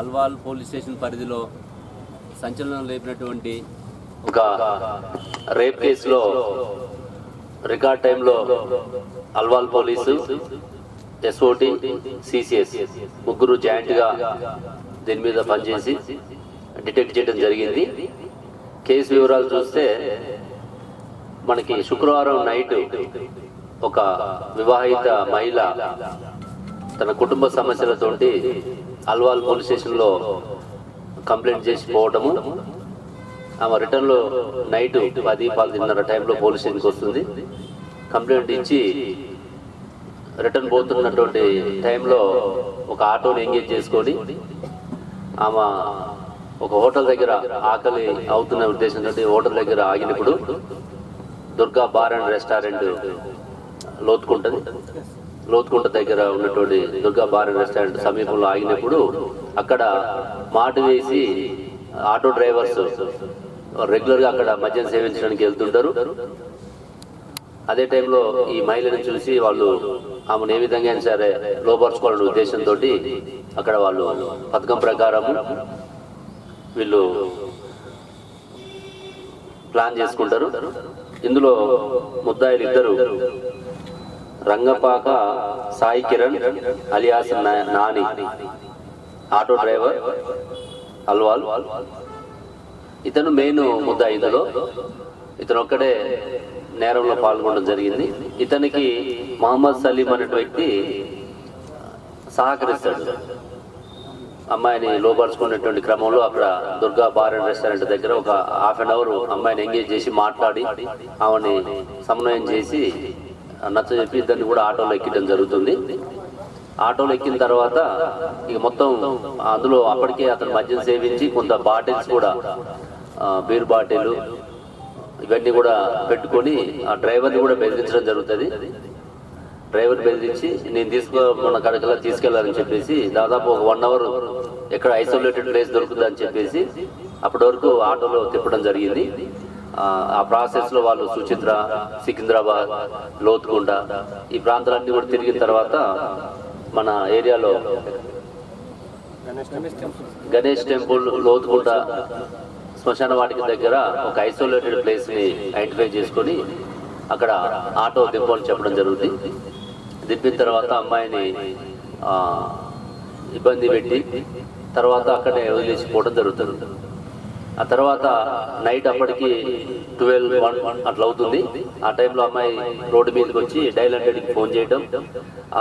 Alwal police station పరిధిలో సంచలనం లేపినటువంటి ఒక రేప్ కేసులో రికార్డ్ టైంలో అల్వాల్ పోలీసు ఎస్ఓటి సిసిఎస్ ముగ్గురు జాయింట్గా దీని మీద పనిచేసి డిటెక్ట్ చేయడం జరిగింది. కేసు వివరాలు చూస్తే మనకి శుక్రవారం నైట్ ఒక వివాహిత మహిళ తన కుటుంబ సమస్యలతోటి అల్వాల్ పోలీస్ స్టేషన్లో కంప్లైంట్ చేసి పోవటము. ఆమె రిటర్న్లో నైట్ పది పదిన్నర టైంలో పోలీస్ స్టేషన్కి వస్తుంది. కంప్లైంట్ ఇచ్చి రిటర్న్ పోతున్నటువంటి టైంలో ఒక ఆటోని ఎంగేజ్ చేసుకొని ఆమె ఒక హోటల్ దగ్గర ఆకలి అవుతున్న ఉద్దేశంతో హోటల్ దగ్గర ఆగినప్పుడు దుర్గా బార్ అండ్ రెస్టారెంట్ లోతుకుంటుంది. లోతుకుంట దగ్గర ఉన్నటువంటి దుర్గా బార్ రెస్టారెంట్ సమీపంలో ఆగినప్పుడు అక్కడ మాట వేసి ఆటో డ్రైవర్స్ రెగ్యులర్గా అక్కడ మద్యం సేవించడానికి వెళ్తుంటారు. అదే టైంలో ఈ మహిళను చూసి వాళ్ళు ఆమెను ఏ విధంగా అయినా సరే లోపరుచుకోవాలనే ఉద్దేశంతో అక్కడ వాళ్ళు పథకం ప్రకారం వీళ్ళు ప్లాన్ చేసుకుంటారు. ఇందులో ముద్దాయిలు ఇద్దరు Rangapaka Sai Kiran alias Nani. Auto driver Alwal. ఇతను మెయిన్ ముద్ద ఇందులో ఇతను ఒక్కడే నేరంలో పాల్గొనడం జరిగింది. ఇతనికి మహమ్మద్ సలీం అనే వ్యక్తి సహకరిస్తాడు. అమ్మాయిని లోపరుచుకునేటువంటి క్రమంలో అక్కడ దుర్గా బార్ అండ్ రెస్టారెంట్ దగ్గర ఒక హాఫ్ అన్ అవర్ అమ్మాయిని ఎంగేజ్ చేసి మాట్లాడి ఆమెని సమన్వయం చేసి నచ్చ చెప్పి ఇద్దరిని కూడా ఆటోలో ఎక్కడం జరుగుతుంది. ఆటోలో ఎక్కిన తర్వాత ఇక మొత్తం అందులో అప్పటికే అతను మద్యం సేవించి కొంత బాటిల్స్ కూడా బీర్ బాటిల్ ఇవన్నీ కూడా పెట్టుకొని ఆ డ్రైవర్ని కూడా బెదిరించడం జరుగుతుంది. డ్రైవర్ బెదిరించి నేను తీసుకో మన కడకలా తీసుకెళ్ళాలని చెప్పేసి దాదాపు ఒక వన్ అవర్ ఎక్కడ ఐసోలేటెడ్ ప్లేస్ దొరుకుతుందని చెప్పేసి అప్పటి వరకు ఆటోలో తిప్పడం జరిగింది. ఆ, ప్రాసెస్లో ప్రాసెస్లో వాళ్ళు సుచిత్ర సికింద్రాబాద్ లోతుకుంట ఈ ప్రాంతాలన్నీ కూడా తిరిగిన తర్వాత మన ఏరియాలో గణేష్ టెంపుల్ లోతుకుంట శ్మశాన వాటిక దగ్గర ఒక ఐసోలేటెడ్ ప్లేస్ని ఐడెంటిఫై చేసుకొని అక్కడ ఆటో దింపని చెప్పడం జరుగుతుంది. దింపిన తర్వాత అమ్మాయిని ఇబ్బంది పెట్టి తర్వాత అక్కడే వదిలేసి పోవడం జరుగుతుంది. ఆ తర్వాత నైట్ అప్పటికి ట్వెల్వ్ వన్ అట్లా అవుతుంది ఆ టైంలో అమ్మాయి రోడ్డు మీదకి వచ్చి డైల్ హండ్రెడ్కి ఫోన్ చేయడం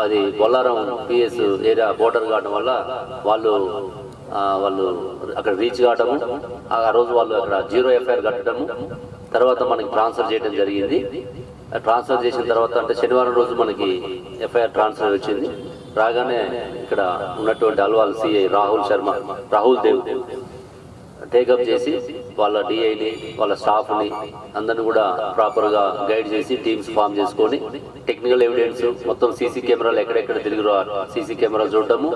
అది బొల్లారం పిఎస్ ఏరియా బోర్డర్ కావడం వల్ల వాళ్ళు వాళ్ళు అక్కడ రీచ్ కావడము ఆ రోజు వాళ్ళు అక్కడ జీరో ఎఫ్ఐఆర్ కట్టడము తర్వాత మనకి ట్రాన్స్ఫర్ చేయడం జరిగింది. ట్రాన్స్ఫర్ చేసిన తర్వాత అంటే శనివారం రోజు మనకి ఎఫ్ఐఆర్ ట్రాన్స్ఫర్ వచ్చింది. రాగానే ఇక్కడ ఉన్నటువంటి Alwal CI Rahul Sharma Rahul Dev take up చేసి వాళ్ళ డిఐని వాళ్ళ స్టాఫ్ని అందరిని కూడా ప్రాపర్గా గైడ్ చేసి టీమ్స్ ఫామ్ చేసుకొని టెక్నికల్ ఎవిడెన్స్ మొత్తం సీసీ కెమెరాలు ఎక్కడెక్కడ తిరిగి సీసీ కెమెరా చూడటము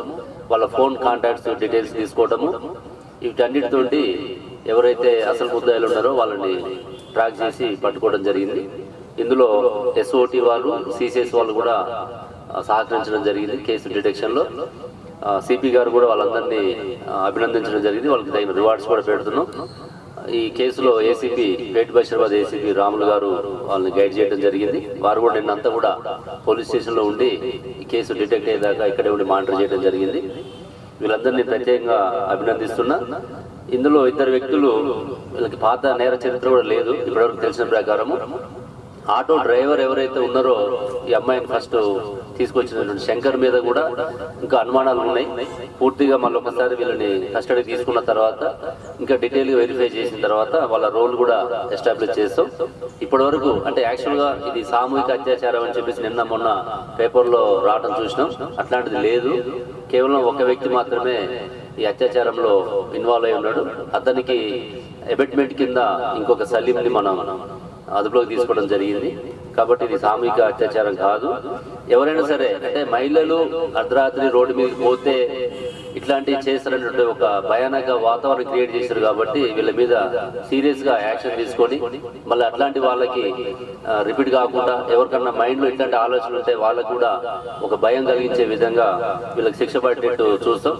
వాళ్ళ ఫోన్ కాంటాక్ట్స్ డీటెయిల్స్ తీసుకోవటము వీటన్నిటితోటి ఎవరైతే అసలు ముద్దాయిలు ఉన్నారో వాళ్ళని ట్రాక్ చేసి పట్టుకోవడం జరిగింది. ఇందులో ఎస్ఓటి వాళ్ళు సిసిఎస్ వాళ్ళు కూడా సహకరించడం జరిగింది కేసు డిటెక్షన్లో. సిపి గారు కూడా వాళ్ళందరినీ అభినందించడం జరిగింది. వాళ్ళకి తగిన రివార్డ్స్ కూడా పెడుతున్నాం. ఈ కేసులో ACP great Basheerabad ACP Ramulu గారు వాళ్ళని గైడ్ చేయడం జరిగింది. వారు కూడా నిన్నంతా కూడా పోలీస్ స్టేషన్లో ఉండి ఈ కేసు డిటెక్ట్ అయ్యేదాకా ఇక్కడే ఉండి మానిటర్ చేయడం జరిగింది. వీళ్ళందరినీ ప్రత్యేకంగా అభినందిస్తున్నా. ఇందులో ఇద్దరు వ్యక్తులు వీళ్ళకి పాత నేర చరిత్ర కూడా లేదు. ఇప్పటివరకు తెలిసిన ప్రకారము. ఆటో డ్రైవర్ ఎవరైతే ఉన్నారో ఈ అమ్మాయిని ఫస్ట్ తీసుకొచ్చినటువంటి శంకర్ మీద కూడా ఇంకా అనుమానాలు ఉన్నాయి. పూర్తిగా మళ్ళీ ఒకసారి వీళ్ళని కస్టడీ తీసుకున్న తర్వాత ఇంకా డీటెయిల్గా వెరిఫై చేసిన తర్వాత వాళ్ళ రోల్ కూడా ఎస్టాబ్లిష్ చేస్తాం. ఇప్పటి వరకు అంటే యాక్చువల్గా ఇది సామూహిక అత్యాచారం అని చెప్పేసి నిన్న మొన్న పేపర్లో రావడం చూసినాం. అట్లాంటిది లేదు. కేవలం ఒక వ్యక్తి మాత్రమే ఈ అత్యాచారంలో ఇన్వాల్వ్ అయి ఉన్నాడు. అతనికి ఎబెట్మెంట్ కింద ఇంకొక సలీంని మనం అదుపులోకి తీసుకోవడం జరిగింది. కాబట్టి ఇది సామూహిక అత్యాచారం కాదు. ఎవరైనా సరే అంటే మహిళలు అర్ధరాత్రి రోడ్డు మీద పోతే ఇట్లాంటివి చేస్తారనేటువంటి ఒక భయానక వాతావరణం క్రియేట్ చేశారు కాబట్టి వీళ్ళ మీద సీరియస్గా యాక్షన్ తీసుకొని మళ్ళీ అట్లాంటి వాళ్ళకి రిపీట్ కాకుండా ఎవరికన్నా మైండ్లో ఇట్లాంటి ఆలోచనలు ఉంటే వాళ్ళకు కూడా ఒక భయం కలిగించే విధంగా వీళ్ళకి శిక్ష పడేటట్టు చూస్తాం.